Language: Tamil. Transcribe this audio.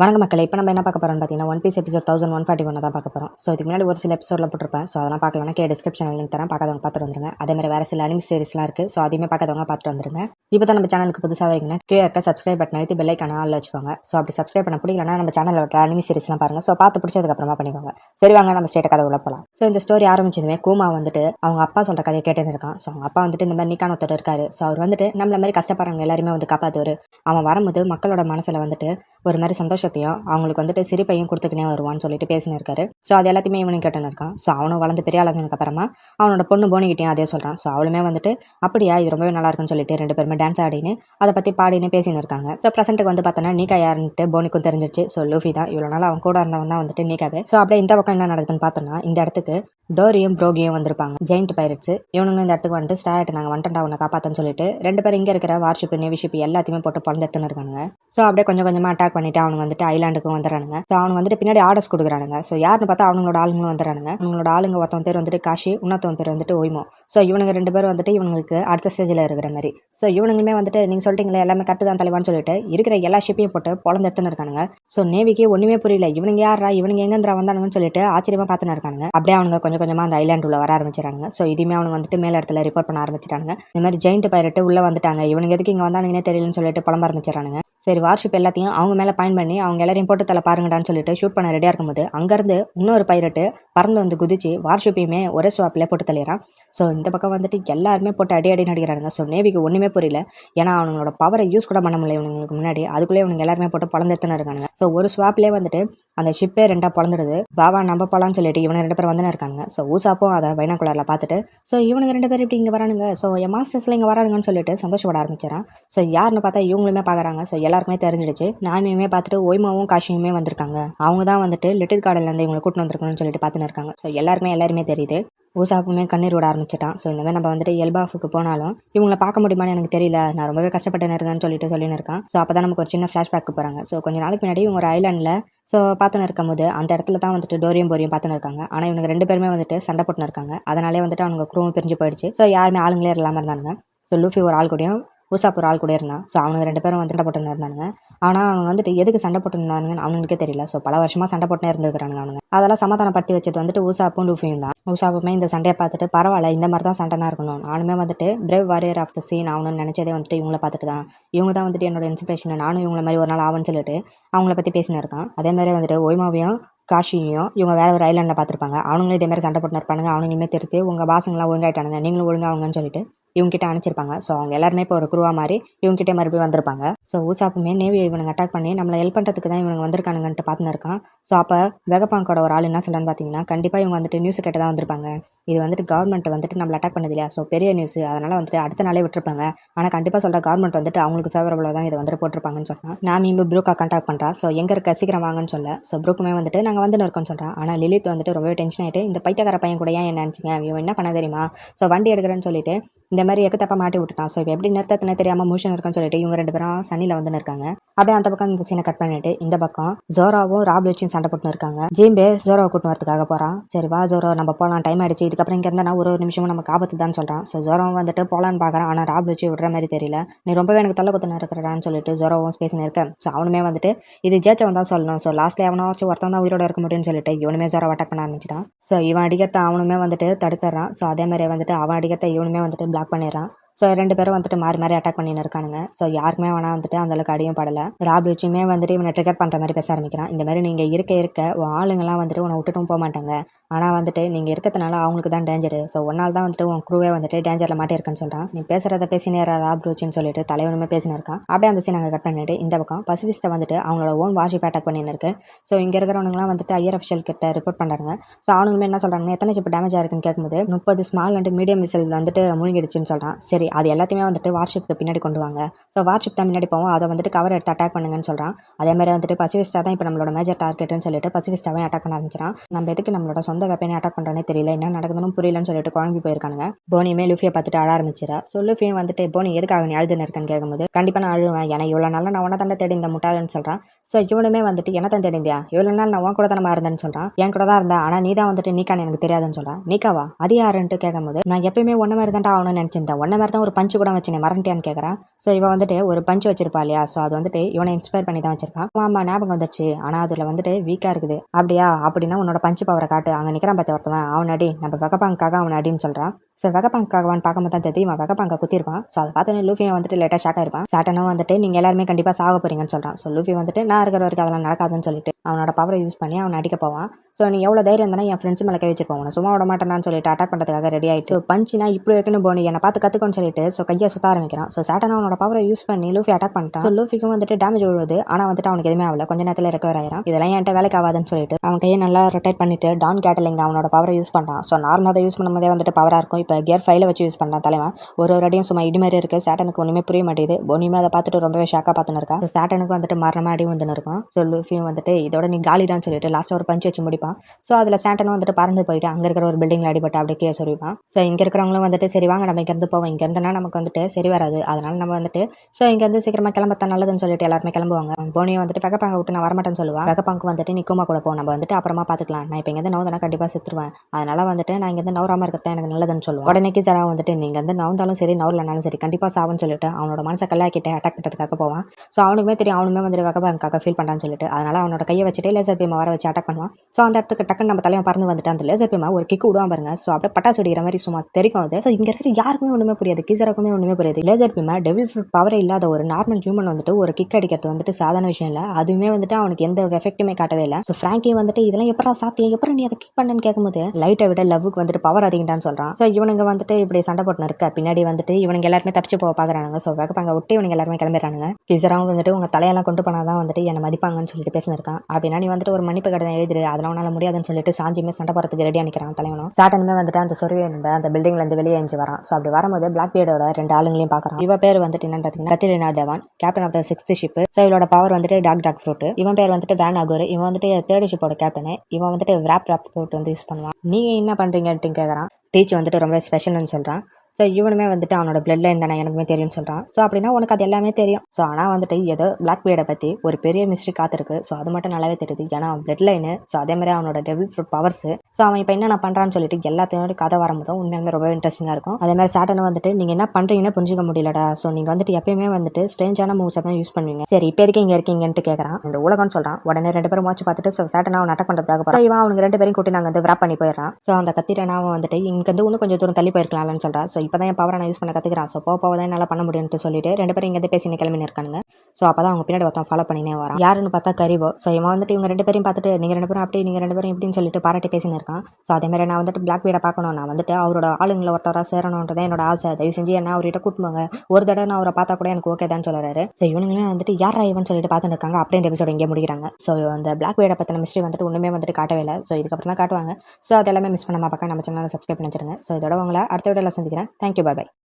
வணக்க மக்களை இப்போ நம்ம என்ன பார்க்க போகிறோம்னு பார்த்தீங்கன்னா One Piece episode thousand one forty one தான் பார்க்க போகிறோம் ஸோ இதுக்கு முன்னாடி ஒரு சில எபிசோடில் போட்டிருப்பேன். ஸோ அதெல்லாம் பார்க்கலன்னா கே டிஸ்கிரிப்ஷனில் லிங்க் தரேன். பார்க்காதவங்க பார்த்துட்டு வந்துருங்க. அதே மாதிரி வேறு சில அனிமி சீரிஸ்லாம் இருக்குது ஸோ அதையுமே பார்க்காதவங்க பார்த்துட்டு வந்துருங்க. இப்போ தான் நம்ம சேனலுக்கு புதுசாக வரீங்கன்னா கீழே இருக்க சப்ஸ்கிரைப் பட்டன் அழுத்தி பெல்லைக்கான ஆளில் வச்சுக்கோங்க. ஸோ அப்படி சப்ஸ்கிரைப் பண்ண பிடிக்கலன்னா நம்ம சேனலில் வர அனிமி சீரிஸ்லாம் பாருங்கள் ஸோ பார்த்து பிடிச்சதுக்கப்புறமா பண்ணிக்கோங்க. சரி வாங்க நம்ம ஸ்டேட்டை கதை உள்ள போகலாம் ஸோ இந்த ஸ்டோரி ஆரம்பிச்சதுமே கூமா வந்துட்டு அவங்க அப்பா சொல்கிற கதையை கேட்டுன்னு இருக்கான் ஸோ அவங்க அப்பா வந்துட்டு இந்த மாதிரி நிக்கான ஒருத்தர் இருக்காரு. ஸோ அவர் வந்துட்டு நம்மள மாதிரி கஷ்டப்படுறவங்க எல்லாருமே வந்து காப்பாற்றுவார் அவன் வரும்போது மக்களோட மனசில் வந்துட்டு ஒரு மாதிரி சந்தோஷம் சந்தோஷத்தையும் அவங்களுக்கு வந்துட்டு சிரிப்பையும் கொடுத்துக்கினே வருவான்னு சொல்லிட்டு பேசினிருக்காரு. ஸோ அது எல்லாத்தையுமே இவனும் கேட்டுன்னு இருக்கான். ஸோ அவனும் வளர்ந்து பெரிய ஆளுங்க அப்புறமா அவனோட பொண்ணு போனிக்கிட்டையும் அதே சொல்கிறான் ஸோ அவளுமே வந்துட்டு அப்படியா இது ரொம்பவே நல்லா இருக்குன்னு சொல்லிட்டு ரெண்டு பேருமே டான்ஸ் ஆடின்னு அதை பற்றி பாடின்னு பேசின்னு இருக்காங்க ஸோ ப்ரெசென்ட்டுக்கு வந்து பார்த்தோன்னா நீக்கா யாருன்ட்டு போனிக்கும் தெரிஞ்சிருச்சு. ஸோ லூஃபி தான். இவ்வளோ நாள் அவன் கூட இருந்தவன் தான் வந்துட்டு நீக்காவே. ஸோ அப்படியே இந்த பக்கம் என்ன நடக்குதுன்னு பார்த்தோன்னா இந்த இடத்துக்கு டோரியும் ப்ரோகியும் வந்திருப்பாங்க. ஜெயிண்ட் பைரட்ஸ் இவனுங்களும் இந்த இடத்துக்கு வந்துட்டு ஸ்டாட் நாங்கள் வந்துட்டா உன்னை காப்பாத்தன்னு சொல்லிட்டு ரெண்டு பேரும் இங்கே இருக்கிற வார்ஷிப் நேவி ஷிப் எல்லாத்தையுமே போட்டு பிறந்து எடுத்துன்னு இருக்காங்க ஸோ அப்படியே கொஞ்சம் கொஞ்சமாக அட்டாக் பண்ணிட்டு அவங்க வந்துட்டு ஐலாண்டுக்கும் வந்துடுறானுங்க. ஸோ அவனுங்க வந்துட்டு பின்னாடி ஆர்டர்ஸ் கொடுக்குறானுங்க. ஸோ யாருன்னு பார்த்தா அவங்களோட ஆளுங்களும் வந்துடுறாங்க அவங்களோட ஆளுங்க ஒருத்தவன் பேர் வந்துட்டு காஷி இன்னொருத்தவன் பேர் வந்துட்டு ஓய்மோ. ஸோ இவனுங்க ரெண்டு பேரும் வந்துட்டு இவங்களுக்கு அடுத்த ஸ்டேஜில் இருக்கிற மாதிரி. ஸோ இவனுங்களுமே வந்துட்டு நீங்கள் சொல்லிட்டீங்களே எல்லாமே கரெக்டு தான் தலைவான்னு சொல்லிட்டு இருக்கிற எல்லா ஷிப்பையும் போட்டு பொழந்து எடுத்துன்னு இருக்கானுங்க. ஸோ நேவிக்கு ஒன்றுமே புரியல. இவனுங்க யாரா இவனுங்க எங்கேந்திரா வந்தானுங்கன்னு சொல்லிட்டு ஆச்சரியமாக பார்த்துன்னு இருக்கானுங்க. அப்படியே அவனுங்க கொஞ்சம் கொஞ்சமாக அந்த ஐலாண்ட் உள்ள வர ஆரம்பிச்சிட்டாங்க ஸோ இதுவுமே அவனுங்க வந்துட்டு மேல இடத்துல ரிப்போர்ட் பண்ண ஆரம்பிச்சிட்டாங்க இந்த மாதிரி ஜெயிண்ட் பைரட்டு உள்ளே வந்துட்டாங்க. இவனுங்க எதுக்கு இங்கே வந்தானுங்கன்னே தெரியலன்னு சொல்லிட்டு புலம்ப ஆரம்பிச்சிடறானுங்க. சரி வார்ஷிப் எல்லாத்தையும் அவங்க மேலே பாயிண்ட் பண்ணி அவங்க எல்லாரையும் போட்டு தலை பாருங்கடான்னு சொல்லிட்டு ஷூட் பண்ண ரெடியாக இருக்கும்போது அங்கேருந்து இன்னொரு பைரட்டு பறந்து வந்து குதிச்சு வார்ஷிப்பையுமே ஒரே ஸ்வாப்பில் போட்டு தள்ளிடுறான். ஸோ இந்த பக்கம் வந்துட்டு எல்லாருமே போட்டு அடி அடி நடிக்கிறானுங்க ஸோ நேவிக்கு ஒன்றுமே புரியல. ஏன்னா அவங்களோட பவரை யூஸ் கூட பண்ண முடியல இவங்களுக்கு முன்னாடி. அதுக்குள்ளே இவனுங்க எல்லாருமே போட்டு பிறந்துட்டுன்னு இருக்கானுங்க. ஸோ ஒரு ஸ்வாப்லேயே வந்துட்டு அந்த ஷிப்பே ரெண்டாக பிறந்துடுது பாவா நம்ப போகலான்னு சொல்லிட்டு இவங்க ரெண்டு பேரும் வந்துன்னு இருக்காங்க ஸோ ஊசாப்பும் அதை பைனாக்குலரில் பார்த்துட்டு ஸோ இவனுங்க ரெண்டு பேரும் இப்படி இங்கே வரானுங்க? ஸோ என் மாஸ்டர்ஸில் இங்கே வரானுங்கன்னு சொல்லிட்டு சந்தோஷப்பட ஆரம்பிச்சிடறான். ஸோ யாருன்னு பார்த்தா இவங்களுமே பார்க்குறாங்க ஸோ எல்லாருக்குமே தெரிஞ்சிடுச்சு. நாமியுமே பார்த்துட்டு ஓய்மாவும் காஷியுமே வந்திருக்காங்க. அவங்க தான் வந்துட்டு லிட்டில் கார்டன்லேருந்து இவங்களை கூட்டின்னு வந்திருக்கணும்னு சொல்லிட்டு பார்த்துன்னு இருக்காங்க. ஸோ எல்லாருமே எல்லாருமே தெரியுது. ஊசாப்புமே கண்ணீர் விட ஆரம்பிச்சிட்டான். ஸோ இந்த மாதிரி நம்ம வந்துட்டு எல்பாஃபுக்கு போனாலும் இவங்களை பார்க்க முடியுமான்னு எனக்கு தெரியல. நான் ரொம்பவே கஷ்டப்பட்டு இருந்தேன்னு சொல்லிட்டு சொல்லின்னு இருக்கான். ஸோ அப்போ தான் நமக்கு ஒரு சின்ன ஃப்ளாஷ்பேக்கு போகிறாங்க ஸோ கொஞ்சம் நாளைக்கு முன்னாடி இவங்க ஒரு ஐலாண்டில் ஸோ பார்த்துன்னு இருக்கும் போது அந்த இடத்துல தான் வந்துட்டு டோரியும் போரியும் பார்த்துன்னு இருக்காங்க. ஆனால் இவங்க ரெண்டு பேருமே வந்துட்டு சண்டை போட்டுன்னு இருக்காங்க. அதனாலே வந்துட்டு அவங்க குரூவும் பிரிஞ்சு போயிடுச்சு. ஸோ யாருமே ஆளுங்களே இல்லாமல் இருந்தாங்க ஸோ லூஃபி ஒரு ஆள் கூடயும் ஊசாப் ஒரு ஆள் கூட இருந்தான். ஸோ அவனுங்க ரெண்டு பேரும் வந்து சண்டை போட்டுன்னு இருந்தானுங்க. ஆனால் அவங்க வந்துட்டு எதுக்கு சண்டை போட்டுருந்தானுங்கன்னு அவனுக்கே தெரியல. ஸோ பல வருஷமாக சண்டை போட்டுனே இருந்துருக்கானுங்க அவனுங்க. அதெல்லாம் சமாதானப்படுத்தி வச்சது வந்துட்டு ஊசாப்பும் லூஃபியும் தான். ஊசாப்புமே இந்த சண்டையை பார்த்துட்டு பரவாயில்ல இந்த மாதிரி தான் சண்டைனா இருக்கணும். நானுமே வந்துட்டு brave warrior of the scene ஆகணும்னு நினச்சதே வந்துட்டு இவங்கள பார்த்துட்டு தான். இவங்க தான் வந்துட்டு என்னோட இன்ஸ்பிரேஷன் நானும் இவங்கள மாதிரி ஒரு நாள் ஆகும்னு சொல்லிட்டு அவங்கள பற்றி பேசினு இருக்கான். அதே மாதிரி வந்துட்டு ஒய்மாவையும் காஷியும் இவங்க வேற ஒரு ஐலாண்டில் பார்த்துருப்பாங்க. அவங்களும் இதே மாதிரி சண்டை போட்டு இருப்பானுங்க. அவனுங்களுமே திருத்தி உங்கள் பாசங்களாம் ஒழுங்காயிட்டானுங்க. நீங்களும் ஒழுங்காக அவங்கன்னு சொல்லிட்டு இவங்ககிட்ட அனுப்பிச்சிருப்பாங்க. ஸோ அவங்க எல்லாருமே இப்போ ஒரு குருவா மாதிரி இவங்ககிட்ட மறுபடியும் வந்திருப்பாங்க. ஸோ ஊசாப்புமே நேவி இவனுங்க அட்டாக் பண்ணி நம்மளை ஹெல்ப் பண்ணுறதுக்கு தான் இவங்க வந்திருக்கானுங்கன்ட்டு பார்த்துன்னு இருக்கான். ஸோ அப்போ வெகப்பாங்கோட ஒரு ஆள் என்ன சொல்கிறான்னு பார்த்தீங்கன்னா கண்டிப்பாக இவங்க வந்துட்டு நியூஸ் கேட்டு தான் வந்திருப்பாங்க. இது வந்துட்டு கவர்மெண்ட் வந்துட்டு நம்மளை அட்டாக் பண்ணது இல்லையா? ஸோ பெரிய நியூஸ் அதனால் வந்துட்டு அடுத்த நாளே விட்டுருப்பாங்க. ஆனால் கண்டிப்பாக சொல்கிற கவர்மெண்ட் வந்துட்டு அவங்களுக்கு ஃபேவரபுளாக தான் இதை வந்துட்டு போட்டிருப்பாங்கன்னு சொன்னால் நான் இம்பு ப்ரூக்கா கான்டாக்ட் பண்ணுறா ஸோ எங்கே இருக்க? சீக்கிரம் வாங்கன்னு சொல்ல. ஸோ ப்ரூக்குமே வந்துட்டு நாங்கள் வந்து இருக்கோம்னு சொல்கிறேன் ஆனால் லிலித் வந்துட்டு ரொம்பவே டென்ஷன் ஆகிட்டு இந்த பைத்தியக்கார பையன் கூட ஏன் என்ன நினச்சிங்க இவன் என்ன பண்ண தெரியுமா? ஸோ வண்டி எடுக்கிறேன்னு சொல்லிட்டு இந்த மாதிரி எக்கத்தப்பா மாட்டி விட்டுட்டான். ஸோ இப்போ எப்படி நிறுத்தத்துனே தெரியாமல் மோஷன் இருக்குன்னு சொல்லிட்டு இவங்க ரெண்டு பேரும் சனியில் வந்து இருக்காங்க அப்படியே அந்த பக்கம் இந்த சீனை கட் பண்ணிட்டு இந்த பக்கம் ஜோராவும் ராப்லிச்சும் சண்டை போட்டுன்னு இருக்காங்க. ஜீம்பே ஜோராவை கூட்டு வரதுக்காக போகிறான் சரி வா ஜோரோ நம்ம போகலாம் டைம் ஆயிடுச்சு. இதுக்கப்புறம் இங்கே இருந்தால் ஒரு ஒரு நிமிஷமும் நமக்கு ஆபத்து தான் சொல்கிறான் ஸோ ஜோரம் வந்துட்டு போகலான்னு பார்க்குறான் ஆனால் ராப்லிச்சு விடுற மாதிரி தெரியல. நீ ரொம்பவே எனக்கு தொல்லை குத்துன இருக்கிறான்னு சொல்லிட்டு ஜோரோவும் பேசினு இருக்கேன் ஸோ அவனுமே வந்துட்டு இது ஜேச்சவன் தான் சொல்லணும். ஸோ லாஸ்ட்ல எவனாச்சும் ஒருத்தன் தான் உயிரோட இருக்க முடியும்னு சொல்லிட்டு இவனுமே ஜோரோ அட்டாக் பண்ண ஆரம்பிச்சிட்டான். ஸோ இவன் அடிக்கிறத அவனுமே வந்துட்டு தடுத்துறான். ஸோ அதே மாதிரி வந்துட்டு அவன் அடிக்கிறத இவனுமே வந்துட்டு பிளாக் பண்ணிடுறான். ஸோ ரெண்டு பேரும் வந்துட்டு மாறி மாறி அட்டாக் பண்ணின்னு இருக்கானுங்க. ஸோ யாருக்குமே வேணா வந்துட்டு அந்தளவுக்கு அடியும் படலை. ராப்லிச்சுமே வந்துட்டு இவனை ட்ரிகர் பண்ணுற மாதிரி பேச ஆரம்பிக்கிறான். இந்த மாதிரி நீங்கள் இருக்க இருக்க உன் ஆளுங்கெல்லாம் வந்துட்டு உன்னை விட்டுட்டும் போக மாட்டாங்க. ஆனால் வந்துட்டு நீங்கள் இருக்கிறதுனால அவங்களுக்கு தான் டேஞ்சரு ஸோ ஒன்னால் தான் வந்துட்டு உன் குரூவே வந்துட்டு டேஞ்சரில் மாட்டிருக்குன்னு சொல்கிறான் நீ பேசுகிறத பேசினே ராப்லூச்சின்னு சொல்லிட்டு தலைவனுமே பேசினு இருக்கான். அப்படியே அந்த சீன் அங்கே கட் பண்ணிட்டு இந்த பக்கம் பசிபிஸ்ட்டை வந்துட்டு அவங்களோட ஓன் வாஷிப் அட்டாக் பண்ணின்னு இருக்கு. ஸோ இங்கே இருக்கிறவங்களாம் வந்துட்டு ஐயர் அஃபிஷியல் கிட்ட ரிப்போர்ட் பண்ணுறாங்க ஸோ அவனுங்களுமே என்ன சொல்கிறாங்க எத்தனை ஷிப் டேமேஜ் ஆயிருக்குன்னு கேட்கும்போது முப்பது ஸ்மால் அண்ட் மீடியம் மிசைல் வந்துட்டு முழுங்கிடுச்சுன்னு சொல்கிறான் சரி அது எல்லாத்தையுமே வந்துட்டு வார்ஷிப்க்கு பின்னாடி கொண்டு வாங்க. ஸோ வார்ஷிப் தான் முன்னாடி போவோம். அதை வந்துட்டு கவர் எடுத்து அட்டாக் பண்ணுங்கன்னு சொல்கிறான் அதே மாதிரி வந்துட்டு பசிபிஸ்டா தான் இப்போ நம்மளோட மேஜர் டார்கெட்னு சொல்லிட்டு பசிபிஸ்டாவே அட்டாக் பண்ண ஆரம்பிச்சிடான் நம்ம எதுக்கு நம்மளோட சொந்த வெப்பனை அட்டாக் பண்ணுறோன்னே தெரியல. என்ன நடக்குதுன்னு புரியலன்னு சொல்லிட்டு குழம்பி போயிருக்காங்க போனியுமே லுஃபியை பார்த்துட்டு அழ ஆரம்பிச்சிடா ஸோ லுஃபியும் வந்துட்டு போனி எதுக்காக நீ அழுதுன்னு இருக்கேன்னு கேட்கும்போது கண்டிப்பாக நான் அழுவேன். ஏன்னா இவ்வளோ நாள் நான் உன தாண்டா தேடி இந்த முட்டாளன்னு சொல்கிறான் ஸோ இவனுமே வந்துட்டு என்ன தான் தேடிந்தியா இவ்வளோ நாள் நான் உன் கூட தானே இருந்தேன்னு சொல்கிறான் என் கூட தான் இருந்தேன் ஆனால் நீ தான் வந்துட்டு நீக்கான்னு எனக்கு தெரியாதுன்னு சொல்கிறான் நீக்காவா அது யாருன்ட்டு கேட்கும்போது நான் எப்பயுமே ஒன்ன மாதிரி தான்டா ஆகணும்னு நினச்சிருந்தேன். ஒன்ன மாதிரி தான் ஒரு பஞ்சு கூட வச்சுனே மறந்துட்டியான்னு கேட்குறான் ஸோ இவன் வந்துட்டு ஒரு பஞ்சு வச்சிருப்பா இல்லையா? ஸோ அது வந்துட்டு இவனை இன்ஸ்பயர் பண்ணி தான் வச்சிருப்பான் ஆமா ஞாபகம் வந்துச்சு ஆனால் அதில் வந்துட்டு வீக்காக இருக்குது. அப்படியா? அப்படின்னா உன்னோட பஞ்சு பவரை காட்டு. அங்கே நிற்கிறான் பார்த்து ஒருத்தவன். அவன் அடி நம்ம வெகப்பாங்காக அவன் அடின்னு சொல்கிறான் ஸோ வெகப்பாங்காகவான் பார்க்கும்போது தான் தெரியும். இவன் வெகப்பாங்க குத்திருப்பான். ஸோ அதை பார்த்தோன்னே லூஃபியை வந்துட்டு லேட்டாக ஷாக் இருப்பான் சாட்டனும் வந்துட்டு நீங்கள் எல்லாருமே கண்டிப்பாக சாக போறீங்கன்னு சொல்கிறான் ஸோ லூஃபி வந்துட்டு நான் இருக்கிற வரைக்கும் அதெல்லாம் நடக்காதுன்னு சொல்லிட்டு அவனோட பவரை யூஸ் பண்ணி அவன் அடிக்க போவான். ஸோ நீ எவ்வளோ தைரியம் இருந்தாலும் என் ஃப்ரெண்ட்ஸ் மேலே கை வச்சிருப்பான் சும்மா விட மாட்டேன்னு சொல்லிட்டு அட்டாக் பண்ணுறதுக்காக ரெடி ஆகிட்டு பஞ்சுனா இப்படி வைக்கணும் போனி. என்னை பார்த்து கற்றுக்கோன்னு சொல்லிட்டு ஸோ கையை சுத்த ஆரம்பிக்கிறான். ஸோ சேட்டன் அவனோட பவரை யூஸ் பண்ணி லூஃபி அட்டாக் பண்ணிட்டான். ஸோ லூஃபிக்கும் வந்துட்டு டேமேஜ் விழுவுது ஆனால் வந்துட்டு அவனுக்கு எதுவுமே ஆகல. கொஞ்ச நேரத்தில் ரெக்கவர் ஆயிரும் இதெல்லாம் என்கிட்ட வேலைக்கு ஆகாதுன்னு சொல்லிட்டு அவன் கையை நல்லா ரொட்டேட் பண்ணிட்டு டான் கேட்டலிங் அவனோட பவரை யூஸ் பண்ணுறான் ஸோ நார்மலாக யூஸ் பண்ணும்போதே வந்துட்டு பவராக இருக்கும். இப்போ கியர் ஃபைவ்ல வச்சு யூஸ் பண்ணுறான் தலைவன். ஒரு ஒரு அடியும் சும்மா இடி மாதிரி இருக்குது சேட்டனுக்கு ஒன்றுமே புரிய மாட்டேங்குது. பொனியுமே அதை பார்த்துட்டு ரொம்பவே ஷாக்காக பார்த்துன்னு இருக்கான். ஸோ சேட்டனுக்கு வந்துட்டு மரணமா அடி வந்துன்னு இருக்கும் ஸோ லூஃபியும் வந்துட்டு இதோட நீ காலிடான்னு சொல்லிட்டு லாஸ்ட்டாக ஒரு பஞ்சு வச்சு முடிப்பான். ஸோ அதில் சேட்டனும் வந்துட்டு பறந்து போயிட்டு அங்கே இருக்கிற ஒரு பில்டிங்கில் அடிபட்டு அப்படியே கீழே சொல்லிப்பான் ஸோ இங்கே இருக்கிறவங்களும் வந்துட்டு சரி வாங்க நம்ம இங்கேருந்து போவோம். இங்கே இருந்தனா நமக்கு வந்துட்டு சரி வராது. அதனால் நம்ம வந்துட்டு ஸோ இங்கேருந்து சீக்கிரமாக கிளம்பத்தான் நல்லதுன்னு சொல்லிட்டு எல்லாருமே கிளம்புவாங்க. போனியை வந்துட்டு வெகப்பாங்க விட்டு நான் வரமாட்டேன்னு சொல்லுவேன். வெகப்பாங்க வந்துட்டு நிற்குமா கூட போ. நம்ம வந்துட்டு அப்புறமா பார்த்துக்கலாம் நான் இப்போ இங்கேருந்து நவுந்தனா கண்டிப்பாக செத்துருவேன். அதனால் வந்துட்டு நான் இங்கேருந்து நவராமல் இருக்கிறது எனக்கு நல்லதுன்னு சொல்லுவேன். உடனே கிசரா வந்துட்டு நீங்கள் வந்து நவுந்தாலும் சரி நவரலனாலும் சரி கண்டிப்பாக சாவுன்னு சொல்லிட்டு அவனோட மனசை கல்லாக்கிட்டு அட்டாக் பண்ணுறதுக்காக போவான். ஸோ அவனுக்குமே தெரியும் அவனுமே வந்துட்டு வெகப்பாங்காக ஃபீல் பண்ணுறான்னு சொல்லிட்டு. அதனால் அவனோட கையை வச்சுட்டு லேசர் பீமா வர வச்சு அட்டாக் பண்ணுவான். ஸோ அந்த இடத்துக்கு டக்குன்னு நம்ம தலைவன் பறந்து வந்துட்டு அந்த லேசர் பீமா ஒரு கிக்கு விடுவான் பாருங்க. ஸோ அப்படியே பட்டாசு வெடிக்கிற மாதிரி சும்மா தெரிக்கும் அது. ஸோ இங்கே இருக்கிற யாருக்குமே ஒன்றுமே புரியாது. கிசருக்குமே ஒன்றுமே புரியாது. லேசர் பீமை டெவில் ஃப்ரூட் பவரே இல்லாத ஒரு நார்மல் ஹியூமன் வந்துட்டு ஒரு கிக் அடிக்கிறது வந்துட்டு சாதாரண விஷயம் இல்லை. அதுவுமே வந்துட்டு அவனுக்கு எந்த எஃபெக்ட்டுமே காட்டவே இல்லை. ஸோ ஃப்ராங்கி வந்துட்டு இதெல்லாம் எப்படா சாத்தியம்? எப்படி நீ அதை கிக் பண்ணன்னு கேட்கும்போது லைட்டை விட லவ்வுக்கு வந்துட்டு பவர் அதிகண்டான்னு சொல்கிறான் ஸோ இவனுங்க வந்துட்டு இப்படி சண்டை போட்டுன்னு இருக்க. பின்னாடி வந்துட்டு இவனுங்க எல்லாருமே தப்பிச்சு போக பார்க்குறானுங்க ஸோ வேகப்பாங்க விட்டு இவனுங்க எல்லாருமே கிளம்பிடுறானுங்க. கிசராவும் வந்துட்டு உங்கள் தலையெல்லாம் கொண்டு போனால் தான் வந்துட்டு என்னை மதிப்பாங்கன்னு சொல்லிட்டு பேசினிருக்கான். அப்படின்னா நீ வந்துட்டு ஒரு மன்னிப்பு கடிதம் எழுதிரு. அதெல்லாம் உன்னால் முடியாதுன்னு சொல்லிட்டு சாஞ்சியுமே சண்டை போகிறதுக்கு ரெடியாக நிற்கிறான் தலைவனும். சாட்டனுமே வந்துட்டு அந்த சொருவி இருந்த அந்த பில்டிங்லேருந்து வெளியே எஞ்சி வரான். ஸோ அப்படி வரும்போது பிளாக் ஸ்கார்பியோட ரெண்டு ஆளுங்களையும் பார்க்குறான். இவன் பேர் வந்துட்டு என்னன்னு பார்த்தீங்கன்னா Catarina Devon captain of the sixth ship so இவளோட பவர் வந்துட்டு டாக் டாக் ஃப்ரூட் இவன் பேர் வந்துட்டு வேன் அகோர் இவன் வந்துட்டு தேர்ட் ஷிப்போட கேப்டனு இவன் வந்துட்டு ரேப் ரேப் ஃப்ரூட் வந்து யூஸ் பண்ணுவான். நீங்க என்ன பண்றீங்கன்ட்டு கேட்குறான் டீச் வந்துட்டு ரொம்ப ஸ்பெஷல்னு சொல்கிறான் ஸோ இவனுமே வந்துட்டு அவனோட பிளட் லைன் தானே எனக்குமே தெரியும்னு சொல்கிறான் ஸோ அப்படின்னா உனக்கு அது எல்லாமே தெரியும். ஸோ ஆனால் வந்துட்டு ஏதோ பிளாக் பீடை பற்றி ஒரு பெரிய மிஸ்ட்ரி காத்திருக்கு. ஸோ அது மட்டும் நல்லாவே தெரியுது. ஏன்னா அவன் பிளட் லைனு ஸோ அதே மாதிரி அவனோட டெவல் ஃப்ரூட் பவர்ஸ் ஸோ அவன் இப்போ என்ன பண்ணுறான்னு சொல்லிட்டு எல்லாத்தையும் கதை வரும்போதும் உண்மையுமே ரொம்ப இன்ட்ரெஸ்டிங்காக இருக்கும். அதே மாதிரி சாட்டனை வந்துட்டு நீங்கள் என்ன பண்ணுறீங்கன்னு புரிஞ்சுக்க முடியலடா. ஸோ நீங்கள் வந்துட்டு எப்பயுமே வந்துட்டு ஸ்ட்ரேஞ்சான மூவ்ஸை தான் யூஸ் பண்ணுவீங்க. சரி இப்போ எதுக்கு இங்கே இருக்கீங்கன்ட்டு கேட்குறான் இந்த உலகம்னு சொல்கிறான் உடனே ரெண்டு பேரும் வாட்ச் பார்த்துட்டு ஸோ சாட்டனை அவன் அட்டாக் பண்ணுறதுக்காக ஸோ இவன் அவனுக்கு ரெண்டு பேரும் கூட்டி நாங்கள் வந்து விராப் பண்ணி போயிடறான். ஸோ அந்த கத்திரனா அவன் வந்துட்டு இங்கேருந்து இன்னும் கொஞ்சம் தூரம் தள்ளி போயிருக்கலாம்னு சொல்கிறான் ஸோ இப்போ தான் என் பவரை நான் யூஸ் பண்ண கற்றுக்கிறேன் ஸோ போக போக தான் என்னால் பண்ண முடியும்னு சொல்லிட்டு ரெண்டு பேரும் இங்கேருந்து பேசி கிளம்பின்னு இருக்கானுங்க. ஸோ அப்போ தான் அவங்க பின்னாடி ஒருத்தன் ஃபாலோ பண்ணினே வரான். யாருன்னு பார்த்தா கரிபோ ஸோ இவன் வந்துட்டு இவங்க ரெண்டு பேரும் பார்த்துட்டு நீங்கள் ரெண்டு பேரும் அப்படி நீங்கள் ரெண்டு பேரும் இப்படின்னு சொல்லிட்டு பாராட்டி பேசின்னு இருக்கான். ஸோ அதே மாதிரி நான் வந்துட்டு பிளாக் வீடை பார்க்கணும். நான் வந்துட்டு அவரோட ஆளுங்களை ஒருத்தராக சேரணுன்றதே என்னோட ஆசை. தயவு செஞ்சு என்ன அவர்கிட்ட கூட்டுவாங்க ஒரு தடவை நான் அவரை பார்த்தா கூட எனக்கு ஓகே தான் சொல்கிறாரு ஸோ இவனுங்களே வந்துட்டு யார் இவன்? சொல்லிட்டு பார்த்துட்டு இருக்காங்க. அப்படியே இந்த எபிசோட இங்கே முடிக்கிறாங்க. ஸோ அந்த பிளாக் வீடை பற்றின மிஸ்ட்ரி வந்துட்டு ஒன்றுமே வந்துட்டு காட்டவே இல்லை. ஸோ இதுக்கப்புறம் தான் காட்டுவாங்க. ஸோ அதெல்லாமே மிஸ் பண்ணாமல் பார்க்க நம்ம சேனலை சப்ஸ்கிரைப் பண்ணி வச்சிருங்க ஸோ இதோட உங்களை அடுத்த வீடியோவில் சந்திக்கிறேன். Thank you. Bye bye.